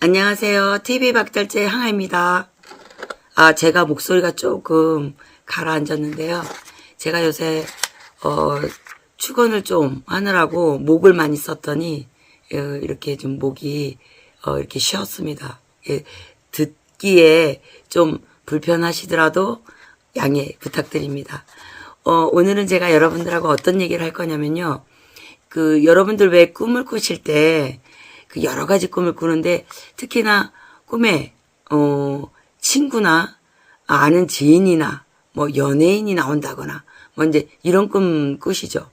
안녕하세요. TV 박달재 항아입니다. 아, 제가 목소리가 조금 가라앉았는데요. 제가 요새, 어, 축원을 좀 하느라고 목을 많이 썼더니, 어, 이렇게 좀 목이, 어, 이렇게 쉬었습니다. 예, 듣기에 좀 불편하시더라도 양해 부탁드립니다. 어, 오늘은 제가 여러분들하고 어떤 얘기를 할 거냐면요. 그, 여러분들 왜 꿈을 꾸실 때, 그 여러 가지 꿈을 꾸는데, 특히나 꿈에, 어, 친구나, 아는 지인이나, 뭐, 연예인이 나온다거나, 뭐, 이제, 이런 꿈 꾸시죠.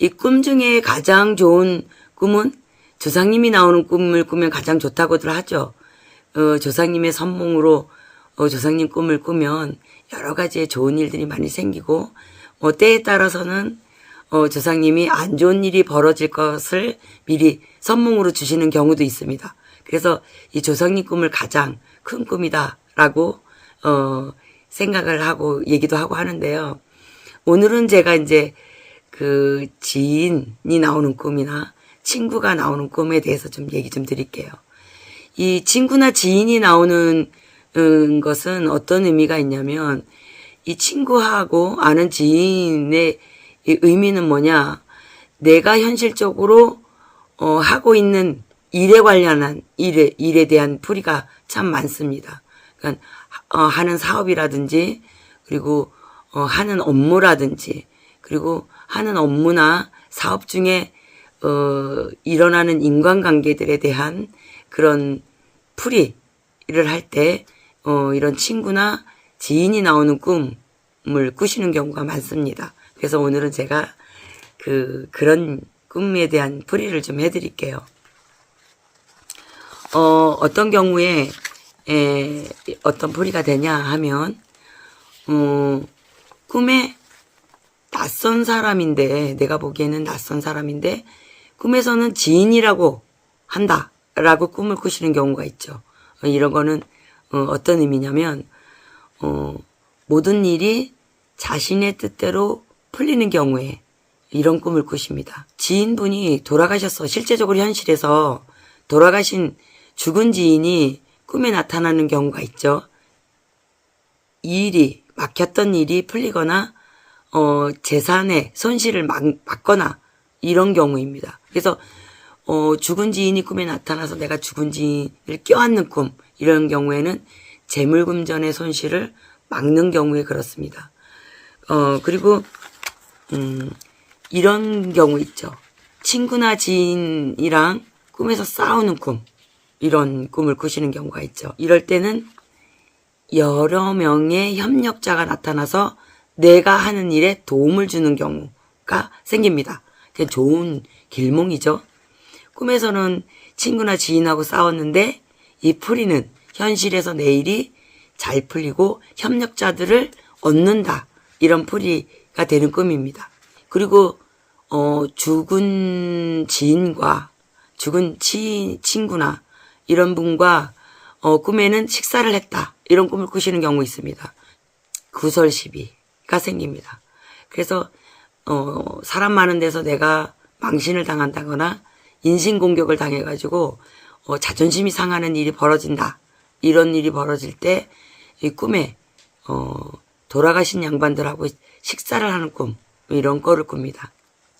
이 꿈 중에 가장 좋은 꿈은 조상님이 나오는 꿈을 꾸면 가장 좋다고들 하죠. 어, 조상님의 선몽으로, 어, 조상님 꿈을 꾸면 여러 가지의 좋은 일들이 많이 생기고, 어, 때에 따라서는 어, 조상님이 안 좋은 일이 벌어질 것을 미리 선몽으로 주시는 경우도 있습니다. 그래서 이 조상님 꿈을 가장 큰 꿈이다라고 어, 생각을 하고 얘기도 하고 하는데요. 오늘은 제가 이제 그 지인이 나오는 꿈이나 친구가 나오는 꿈에 대해서 좀 얘기 좀 드릴게요. 이 친구나 지인이 나오는 음, 것은 어떤 의미가 있냐면 이 친구하고 아는 지인의 이 의미는 뭐냐? 내가 현실적으로 어, 하고 있는 일에 관련한 일에 일에 대한 풀이가 참 많습니다. 그러니까 어, 하는 사업이라든지 그리고 어, 하는 업무라든지 그리고 하는 업무나 사업 중에 어, 일어나는 인간관계들에 대한 그런 풀이를 할때 어, 이런 친구나 지인이 나오는 꿈을 꾸시는 경우가 많습니다. 그래서 오늘은 제가 그 그런 꿈에 대한 풀이를 좀 해드릴게요. 어, 어떤 경우에 에, 어떤 풀이가 되냐 하면 어, 꿈에 낯선 사람인데 내가 보기에는 낯선 사람인데 꿈에서는 지인이라고 한다라고 꿈을 꾸시는 경우가 있죠. 어, 이런 거는 어, 어떤 의미냐면 어, 모든 일이 자신의 뜻대로 풀리는 경우에 이런 꿈을 꾸십니다. 지인분이 돌아가셔서 실제적으로 현실에서 돌아가신 죽은 지인이 꿈에 나타나는 경우가 있죠. 이 일이 막혔던 일이 풀리거나 어, 재산의 손실을 막, 막거나 이런 경우입니다. 그래서 어, 죽은 지인이 꿈에 나타나서 내가 죽은 지인을 껴안는 꿈 이런 경우에는 재물금전의 손실을 막는 경우에 그렇습니다. 어, 그리고 음, 이런 경우 있죠. 친구나 지인이랑 꿈에서 싸우는 꿈. 이런 꿈을 꾸시는 경우가 있죠. 이럴 때는 여러 명의 협력자가 나타나서 내가 하는 일에 도움을 주는 경우가 생깁니다. 그게 좋은 길몽이죠. 꿈에서는 친구나 지인하고 싸웠는데 이 풀이는 현실에서 내 일이 잘 풀리고 협력자들을 얻는다. 이런 풀이가 되는 꿈입니다. 그리고 어, 죽은 지인과 죽은 치, 친구나 이런 분과 어, 꿈에는 식사를 했다. 이런 꿈을 꾸시는 경우 있습니다. 구설 시비가 생깁니다. 그래서 어, 사람 많은 데서 내가 망신을 당한다거나 인신공격을 당해가지고 어, 자존심이 상하는 일이 벌어진다. 이런 일이 벌어질 때 이 꿈에 어, 돌아가신 양반들하고 식사를 하는 꿈 이런 거를 꿉니다.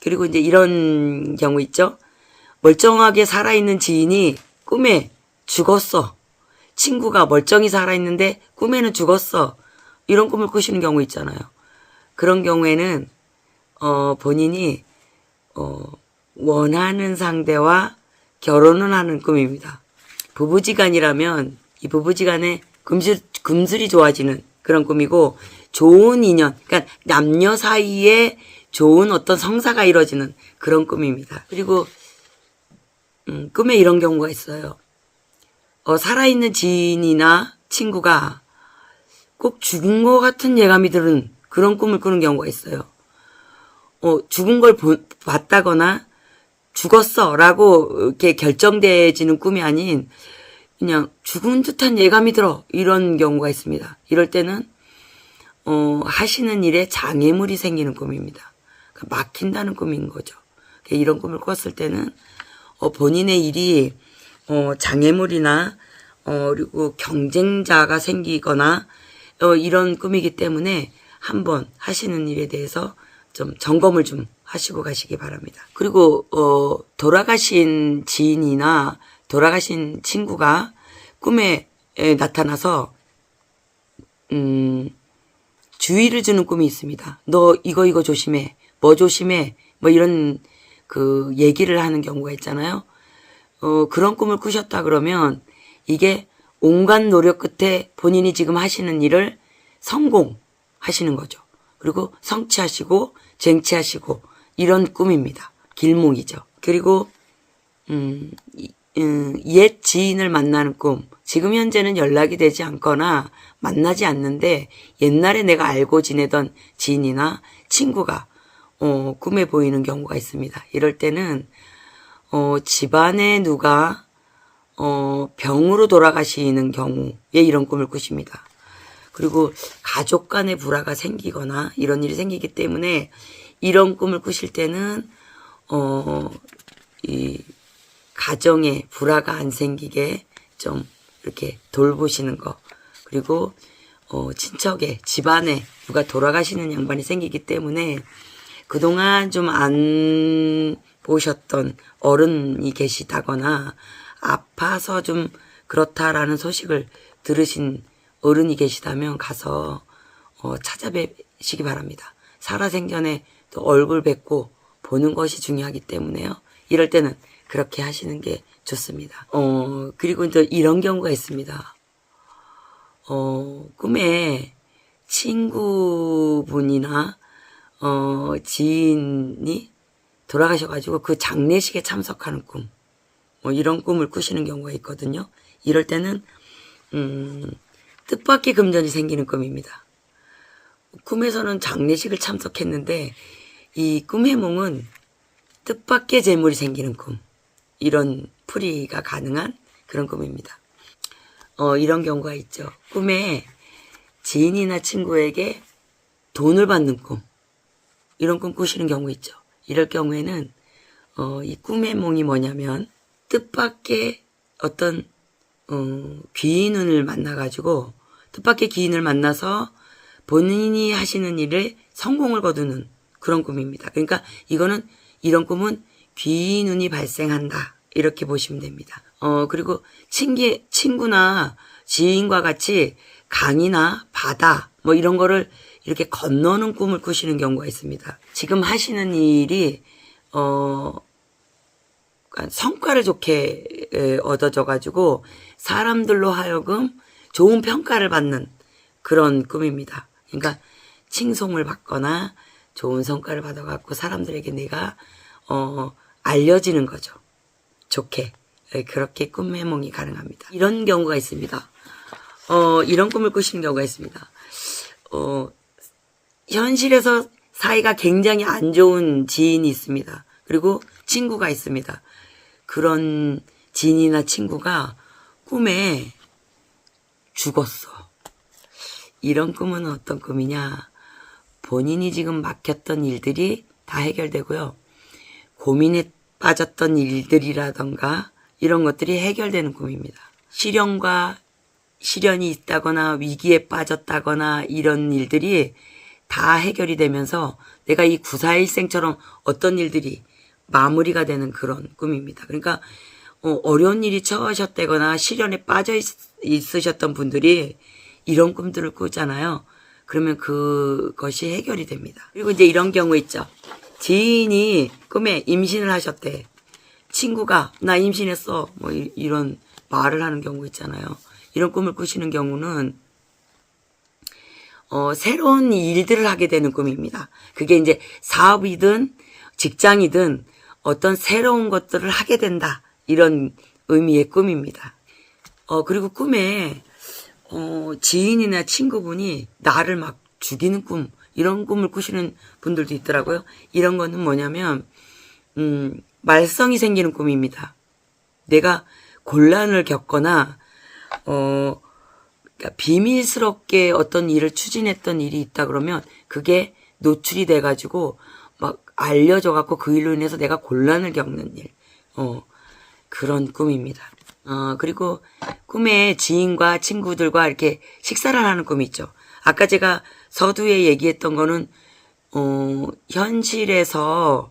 그리고 이제 이런 경우 있죠. 멀쩡하게 살아있는 지인이 꿈에 죽었어. 친구가 멀쩡히 살아있는데 꿈에는 죽었어. 이런 꿈을 꾸시는 경우 있잖아요. 그런 경우에는 어, 본인이 어, 원하는 상대와 결혼을 하는 꿈입니다. 부부지간이라면 이 부부지간에 금슬, 금슬이 좋아지는 그런 꿈이고 좋은 인연, 그러니까 남녀 사이에 좋은 어떤 성사가 이루어지는 그런 꿈입니다. 그리고 음, 꿈에 이런 경우가 있어요. 어, 살아있는 지인이나 친구가 꼭 죽은 것 같은 예감이 드는 그런 꿈을 꾸는 경우가 있어요. 어, 죽은 걸 보, 봤다거나 죽었어 라고 이렇게 결정되지는 꿈이 아닌 그냥 죽은 듯한 예감이 들어 이런 경우가 있습니다. 이럴 때는 어, 하시는 일에 장애물이 생기는 꿈입니다. 그러니까 막힌다는 꿈인 거죠. 이런 꿈을 꿨을 때는 어, 본인의 일이 어, 장애물이나 어, 그리고 경쟁자가 생기거나 어, 이런 꿈이기 때문에 한번 하시는 일에 대해서 좀 점검을 좀 하시고 가시기 바랍니다. 그리고 어, 돌아가신 지인이나 돌아가신 친구가 꿈에 에, 나타나서 음, 주의를 주는 꿈이 있습니다. 너 이거 이거 조심해. 뭐 조심해. 뭐 이런 그 얘기를 하는 경우가 있잖아요. 어, 그런 꿈을 꾸셨다 그러면 이게 온갖 노력 끝에 본인이 지금 하시는 일을 성공하시는 거죠. 그리고 성취하시고 쟁취하시고 이런 꿈입니다. 길몽이죠. 그리고 음, 이- 음, 옛 지인을 만나는 꿈. 지금 현재는 연락이 되지 않거나 만나지 않는데 옛날에 내가 알고 지내던 지인이나 친구가 어, 꿈에 보이는 경우가 있습니다. 이럴 때는 어, 집안에 누가 어, 병으로 돌아가시는 경우에 이런 꿈을 꾸십니다. 그리고 가족 간의 불화가 생기거나 이런 일이 생기기 때문에 이런 꿈을 꾸실 때는 어, 이 가정에 불화가 안 생기게 좀 이렇게 돌보시는 거 그리고 어, 친척에 집안에 누가 돌아가시는 양반이 생기기 때문에 그동안 좀 안 보셨던 어른이 계시다거나 아파서 좀 그렇다라는 소식을 들으신 어른이 계시다면 가서 어, 찾아뵈시기 바랍니다. 살아생전에 또 얼굴 뵙고 보는 것이 중요하기 때문에요. 이럴 때는 그렇게 하시는 게 좋습니다. 어, 그리고 이제 이런 경우가 있습니다. 어, 꿈에 친구분이나 어, 지인이 돌아가셔가지고 그 장례식에 참석하는 꿈, 뭐 이런 꿈을 꾸시는 경우가 있거든요. 이럴 때는 음, 뜻밖의 금전이 생기는 꿈입니다. 꿈에서는 장례식을 참석했는데 이 꿈의夢은 뜻밖의 재물이 생기는 꿈. 이런 풀이가 가능한 그런 꿈입니다. 어, 이런 경우가 있죠. 꿈에 지인이나 친구에게 돈을 받는 꿈. 이런 꿈 꾸시는 경우 있죠. 이럴 경우에는 어, 이 꿈의 몽이 뭐냐면 뜻밖의 어떤 어, 귀인을 만나가지고 뜻밖의 귀인을 만나서 본인이 하시는 일에 성공을 거두는 그런 꿈입니다. 그러니까 이거는 이런 꿈은 귀인운이 발생한다 이렇게 보시면 됩니다. 어 그리고 친기 친구나 지인과 같이 강이나 바다 뭐 이런 거를 이렇게 건너는 꿈을 꾸시는 경우가 있습니다. 지금 하시는 일이 어 그러니까 성과를 좋게 에, 얻어져 가지고 사람들로 하여금 좋은 평가를 받는 그런 꿈입니다. 그러니까 칭송을 받거나 좋은 성과를 받아 갖고 사람들에게 내가 어 알려지는 거죠. 좋게 에, 그렇게 꿈 해몽이 가능합니다. 이런 경우가 있습니다. 어 이런 꿈을 꾸시는 경우가 있습니다. 어 현실에서 사이가 굉장히 안 좋은 지인이 있습니다. 그리고 친구가 있습니다. 그런 지인이나 친구가 꿈에 죽었어. 이런 꿈은 어떤 꿈이냐? 본인이 지금 막혔던 일들이 다 해결되고요. 고민에 빠졌던 일들이라던가 이런 것들이 해결되는 꿈입니다. 시련과 시련이 있다거나 위기에 빠졌다거나 이런 일들이 다 해결이 되면서 내가 이 구사일생처럼 어떤 일들이 마무리가 되는 그런 꿈입니다. 그러니까 어, 어려운 일이 처하셨다거나 시련에 빠져 있, 있으셨던 분들이 이런 꿈들을 꾸잖아요. 그러면 그것이 해결이 됩니다. 그리고 이제 이런 경우 있죠. 지인이 꿈에 임신을 하셨대. 친구가 나 임신했어. 뭐 이, 이런 말을 하는 경우 있잖아요. 이런 꿈을 꾸시는 경우는 어, 새로운 일들을 하게 되는 꿈입니다. 그게 이제 사업이든 직장이든 어떤 새로운 것들을 하게 된다. 이런 의미의 꿈입니다. 어, 그리고 꿈에, 어, 지인이나 친구분이 나를 막 죽이는 꿈, 이런 꿈을 꾸시는 분들도 있더라고요. 이런 거는 뭐냐면, 음, 말썽이 생기는 꿈입니다. 내가 곤란을 겪거나, 어, 그러니까 비밀스럽게 어떤 일을 추진했던 일이 있다 그러면 그게 노출이 돼 가지고 막 알려져 갖고 그 일로 인해서 내가 곤란을 겪는 일, 어 그런 꿈입니다. 어, 그리고 꿈에 지인과 친구들과 이렇게 식사를 하는 꿈이 있죠. 아까 제가 서두에 얘기했던 거는, 어, 현실에서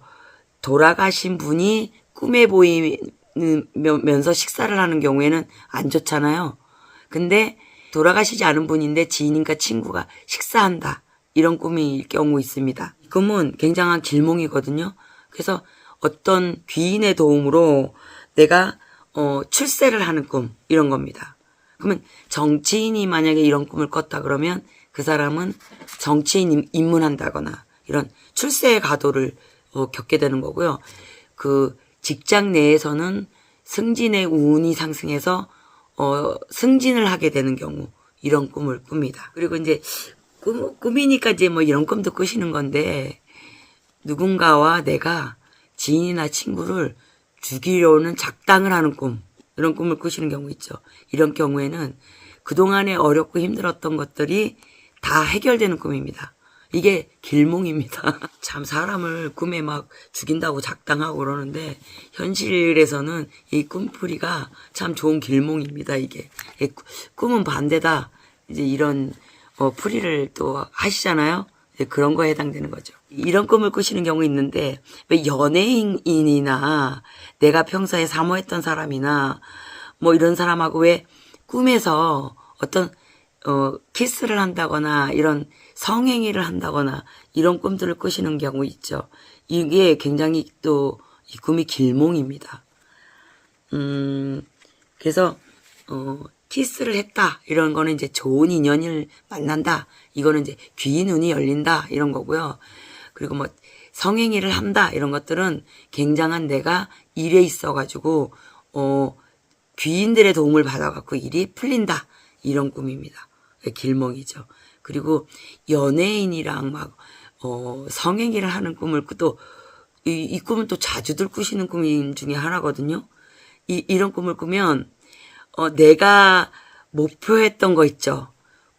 돌아가신 분이 꿈에 보이면서 식사를 하는 경우에는 안 좋잖아요. 근데 돌아가시지 않은 분인데 지인인가 친구가 식사한다. 이런 꿈일 경우 있습니다. 꿈은 굉장한 길몽이거든요. 그래서 어떤 귀인의 도움으로 내가 어, 출세를 하는 꿈 이런 겁니다. 그러면 정치인이 만약에 이런 꿈을 꿨다 그러면 그 사람은 정치인 임- 입문한다거나 이런 출세의 가도를 어, 겪게 되는 거고요. 그 직장 내에서는 승진의 운이 상승해서 어, 승진을 하게 되는 경우 이런 꿈을 꿉니다. 그리고 이제 꿈, 꿈이니까 이제 뭐 이런 꿈도 꾸시는 건데 누군가와 내가 지인이나 친구를 죽이려는 작당을 하는 꿈 이런 꿈을 꾸시는 경우 있죠. 이런 경우에는 그동안에 어렵고 힘들었던 것들이 다 해결되는 꿈입니다. 이게 길몽입니다. 참 사람을 꿈에 막 죽인다고 작당하고 그러는데 현실에서는 이 꿈풀이가 참 좋은 길몽입니다. 이게 꿈은 반대다. 이제 이런 어, 풀이를 또 하시잖아요. 이제 그런 거에 해당되는 거죠. 이런 꿈을 꾸시는 경우 있는데 왜 연예인이나 내가 평소에 사모했던 사람이나 뭐 이런 사람하고 왜 꿈에서 어떤 어 키스를 한다거나 이런 성행위를 한다거나 이런 꿈들을 꾸시는 경우 있죠. 이게 굉장히 또 이 꿈이 길몽입니다. 음 그래서 어 키스를 했다 이런 거는 이제 좋은 인연을 만난다 이거는 이제 귀인 눈이 열린다 이런 거고요. 그리고 뭐 성행위를 한다 이런 것들은 굉장한 내가 일에 있어 가지고 어 귀인들의 도움을 받아 갖고 일이 풀린다 이런 꿈입니다. 길몽이죠. 그리고 연예인이랑 막 어, 성행위를 하는 꿈을 또 이, 이 꿈은 또 자주들 꾸시는 꿈 중에 하나거든요. 이, 이런 꿈을 꾸면 어, 내가 목표했던 거 있죠.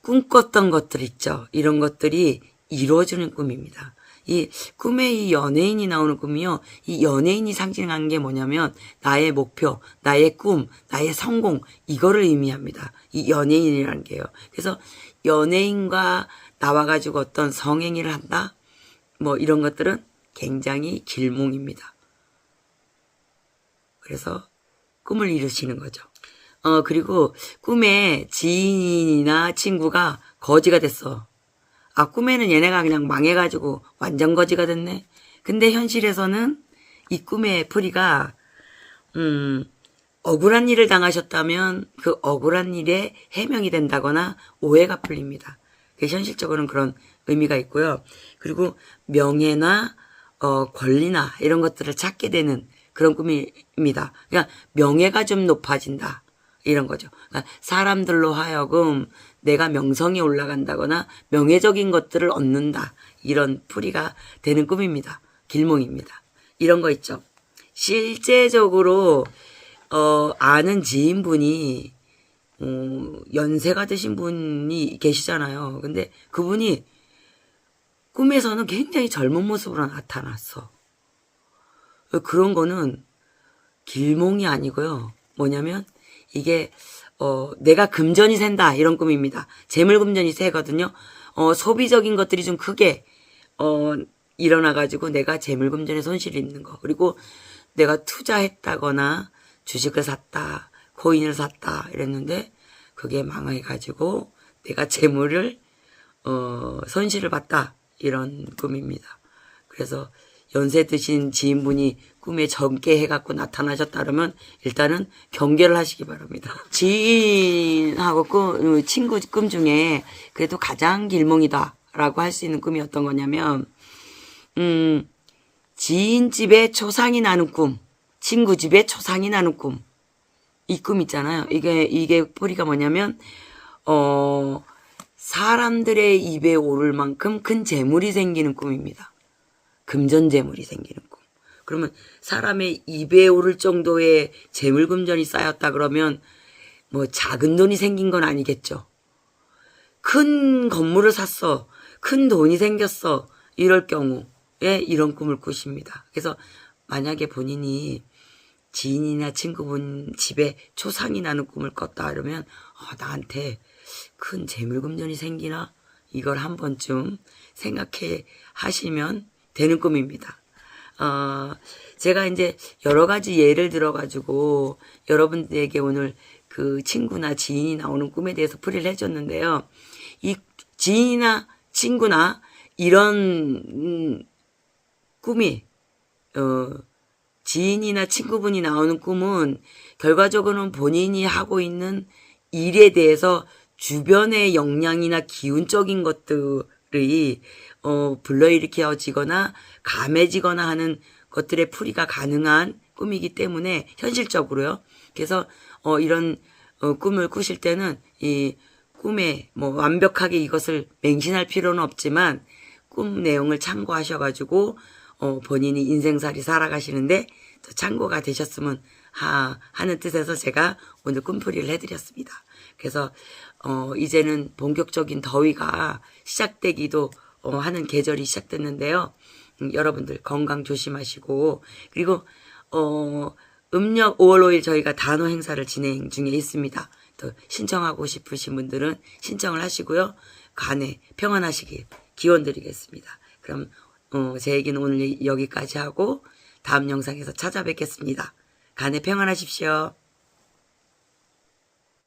꿈꿨던 것들 있죠. 이런 것들이 이루어지는 꿈입니다. 이 꿈에 이 연예인이 나오는 꿈이요. 이 연예인이 상징하는 게 뭐냐면 나의 목표, 나의 꿈, 나의 성공 이거를 의미합니다. 이 연예인이라는 게요. 그래서 연예인과 나와 가지고 어떤 성행위를 한다. 뭐 이런 것들은 굉장히 길몽입니다. 그래서 꿈을 이루시는 거죠. 어, 그리고 꿈에 지인이나 친구가 거지가 됐어. 아, 꿈에는 얘네가 그냥 망해가지고 완전 거지가 됐네. 근데 현실에서는 이 꿈의 풀이가, 음, 억울한 일을 당하셨다면 그 억울한 일에 해명이 된다거나 오해가 풀립니다. 그 현실적으로는 그런 의미가 있고요. 그리고 명예나 어, 권리나 이런 것들을 찾게 되는 그런 꿈입니다. 그러니까 명예가 좀 높아진다. 이런 거죠. 그러니까 사람들로 하여금 내가 명성이 올라간다거나 명예적인 것들을 얻는다. 이런 풀이가 되는 꿈입니다. 길몽입니다. 이런 거 있죠. 실제적으로 어, 아는 지인분이 어, 연세가 드신 분이 계시잖아요. 근데 그분이 꿈에서는 굉장히 젊은 모습으로 나타났어. 그런 거는 길몽이 아니고요. 뭐냐면 이게 어 내가 금전이 샌다 이런 꿈입니다. 재물 금전이 세거든요. 어 소비적인 것들이 좀 크게 어 일어나 가지고 내가 재물 금전에 손실이 있는 거. 그리고 내가 투자했다거나 주식을 샀다, 코인을 샀다 이랬는데 그게 망해 가지고 내가 재물을 어 손실을 봤다 이런 꿈입니다. 그래서 연세 드신 지인분이 꿈에 젊게 해갖고 나타나셨다 그러면 일단은 경계를 하시기 바랍니다. 지인하고 꿈, 친구 꿈 중에 그래도 가장 길몽이다 라고 할 수 있는 꿈이 어떤 거냐면, 음, 지인 집에 초상이 나는 꿈, 친구 집에 초상이 나는 꿈. 이 꿈 있잖아요. 이게, 이게 뿌리가 뭐냐면, 어, 사람들의 입에 오를 만큼 큰 재물이 생기는 꿈입니다. 금전재물이 생기는 꿈. 그러면 사람의 입에 오를 정도의 재물금전이 쌓였다 그러면 뭐 작은 돈이 생긴 건 아니겠죠. 큰 건물을 샀어. 큰 돈이 생겼어. 이럴 경우에 이런 꿈을 꾸십니다. 그래서 만약에 본인이 지인이나 친구분 집에 초상이 나는 꿈을 꿨다 이러면 어, 나한테 큰 재물금전이 생기나 이걸 한 번쯤 생각해 하시면 되는 꿈입니다. 어, 제가 이제 여러 가지 예를 들어가지고 여러분들에게 오늘 그 친구나 지인이 나오는 꿈에 대해서 풀이를 해줬는데요. 이 지인이나 친구나 이런 음, 꿈이 어, 지인이나 친구분이 나오는 꿈은 결과적으로는 본인이 하고 있는 일에 대해서 주변의 영향이나 기운적인 것들 이 어, 불러일으켜지거나 감해지거나 하는 것들의 풀이가 가능한 꿈이기 때문에 현실적으로요. 그래서 어, 이런 어, 꿈을 꾸실 때는 이 꿈에 뭐 완벽하게 이것을 맹신할 필요는 없지만 꿈 내용을 참고하셔가지고 어, 본인이 인생살이 살아가시는데 또 참고가 되셨으면 하, 하는 뜻에서 제가 오늘 꿈풀이를 해드렸습니다. 그래서 어, 이제는 본격적인 더위가 시작되기도 어, 하는 계절이 시작됐는데요. 음, 여러분들 건강 조심하시고 그리고 어, 음력 5월 5일 저희가 단호 행사를 진행 중에 있습니다. 또 신청하고 싶으신 분들은 신청을 하시고요. 간에 평안하시길 기원 드리겠습니다. 그럼 어, 제 얘기는 오늘 여기까지 하고 다음 영상에서 찾아뵙겠습니다. 간에 평안하십시오.